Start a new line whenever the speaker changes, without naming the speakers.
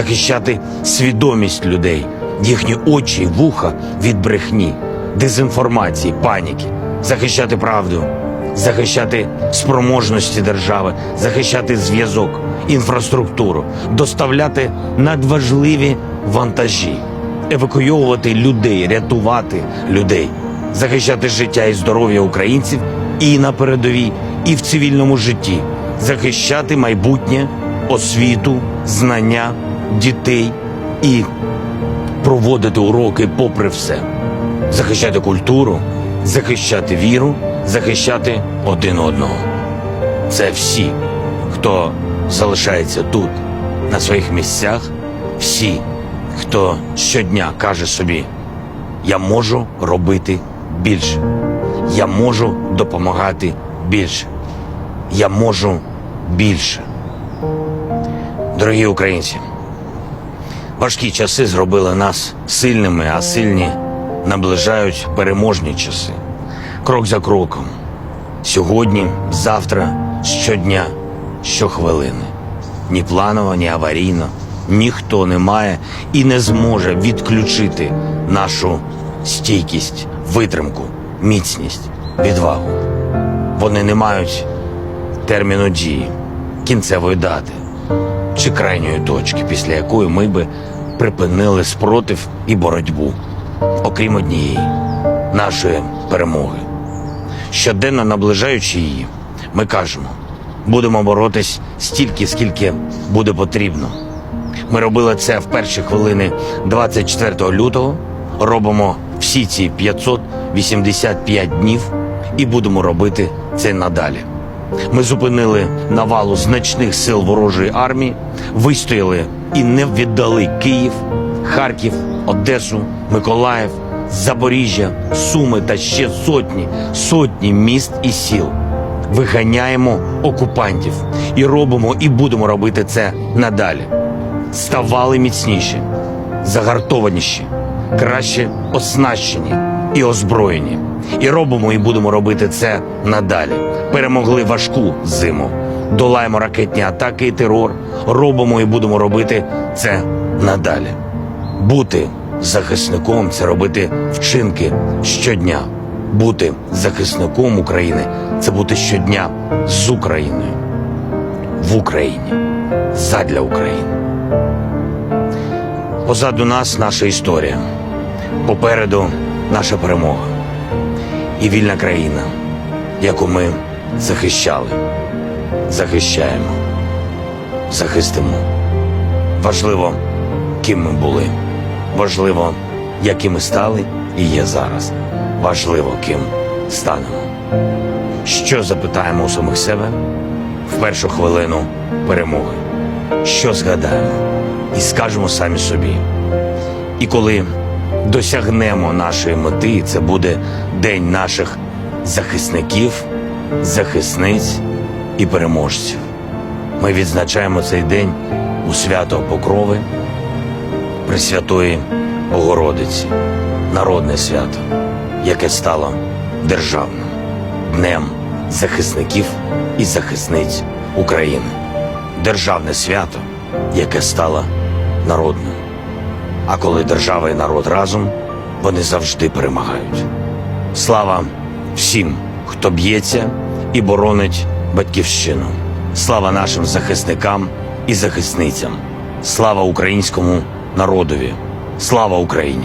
захищати свідомість людей, їхні очі, вуха від брехні, дезінформації, паніки, захищати правду, захищати спроможності держави, захищати зв'язок, інфраструктуру, доставляти надважливі вантажі, евакуйовувати людей, рятувати людей, захищати життя і здоров'я українців і на передовій, і в цивільному житті, захищати майбутнє, освіту, знання, дітей і проводити уроки попри все, захищати культуру, захищати віру, захищати один одного. Це всі, хто залишається тут, на своїх місцях, всі, хто щодня каже собі: я можу робити більше, я можу допомагати більше, я можу більше. Дорогі українці, важкі часи зробили нас сильними, а сильні наближають переможні часи. Крок за кроком. Сьогодні, завтра, щодня, щохвилини. Ні планово, ні аварійно. Ніхто не має і не зможе відключити нашу стійкість, витримку, міцність, відвагу. Вони не мають терміну дії, кінцевої дати чи крайньої точки, після якої ми би припинили спротив і боротьбу, окрім однієї нашої перемоги. Щоденно наближаючи її, ми кажемо, будемо боротись стільки, скільки буде потрібно. Ми робили це в перші хвилини 24 лютого, робимо всі ці 585 днів і будемо робити це надалі. Ми зупинили навалу значних сил ворожої армії, вистояли і не віддали Київ, Харків, Одесу, Миколаїв, Запоріжжя, Суми та ще сотні, сотні міст і сіл. Виганяємо окупантів і робимо, і будемо робити це надалі. Ставали міцніші, загартованіші, краще оснащені і озброєні. І робимо, і будемо робити це надалі. Перемогли важку зиму. Долаємо ракетні атаки і терор. Робимо і будемо робити це надалі. Бути захисником це робити вчинки щодня. Бути захисником України це бути щодня з Україною. В Україні. Задля України. Позаду нас наша історія. Попереду наша перемога. І вільна країна, яку ми захищали, захищаємо, захистимо. Важливо, ким ми були. Важливо, якими стали і є зараз. Важливо, ким станемо. Що запитаємо у самих себе в першу хвилину перемоги? Що згадаємо і скажемо самі собі. І коли досягнемо нашої мети, це буде день наших захисників, захисниць і переможців. Ми відзначаємо цей день у свято Покрови Пресвятої Богородиці, народне свято, яке стало державним днем захисників і захисниць України. Державне свято, яке стало народним. А коли держава і народ разом, вони завжди перемагають. Слава всім, хто б'ється і боронить батьківщину. Слава нашим захисникам і захисницям. Слава українському народові. Слава Україні!